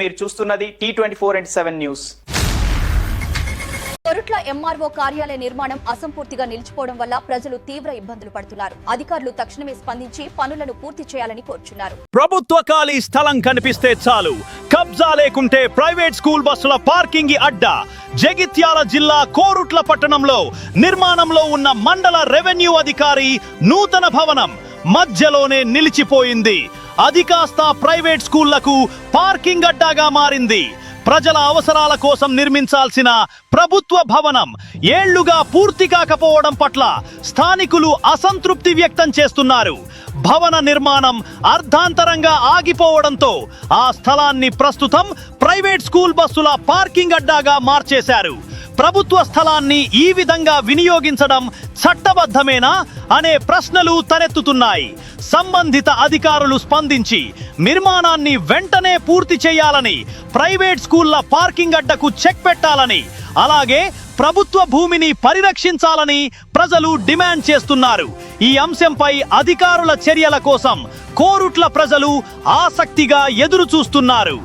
మీరు చూస్తున్నది T twenty four and seven news. Korutla MRO కార్యాలయ నిర్మాణం అసంపూర్తిగా నిలిచిపోవడం వల్ల ప్రజలు తీవ్ర ఇబ్బందులు పడుతున్నారు. అధికారులు తక్షణమే స్పందించి పనులను పూర్తి చేయాలని కోరుచున్నారు. ప్రభుత్వ ఖాళీ స్థలం కనిపిస్తే చాలు. కబ్జా లేకుంటే ప్రైవేట్ స్కూల్ బస్సుల పార్కింగ్ అడ్డా. జగిత్యాల జిల్లా కోరుట్ల పట్టణంలో నిర్మాణంలో ఉన్న మండల రెవెన్యూ అధికారి నూతన భవనం మధ్యలోనే నిలిచిపోయింది. అది కాస్త ప్రైవేట్ స్కూళ్ళకు పార్కింగ్ అడ్డాగా మారింది. ప్రజల అవసరాల కోసం నిర్మించాల్సిన ప్రభుత్వ భవనం ఏళ్ళుగా పూర్తి కాకపోవడం పట్ల స్థానికులు అసంతృప్తి వ్యక్తం చేస్తున్నారు. భవన నిర్మాణం అర్ధాంతరంగా ఆగిపోవడంతో ఆ స్థలాన్ని ప్రస్తుతం ప్రైవేట్ స్కూల్ బస్సుల పార్కింగ్ అడ్డాగా మార్చేశారు. ప్రభుత్వ స్థలాన్ని ఈ విధంగా వినియోగించడం చట్టబద్ధమేనా అనే ప్రశ్నలు తలెత్తుతున్నాయి. సంబంధిత అధికారులు స్పందించి నిర్మాణాన్ని వెంటనే పూర్తి చేయాలని ప్రైవేట్ స్కూళ్ళ పార్కింగ్ అడ్డకు చెక్ పెట్టాలని అలాగే ప్రభుత్వ భూమిని పరిరక్షించాలని ప్రజలు డిమాండ్ చేస్తున్నారు. ఈ అంశంపై అధికారుల చర్యల కోసం కోరుట్ల ప్రజలు ఆసక్తిగా ఎదురు చూస్తున్నారు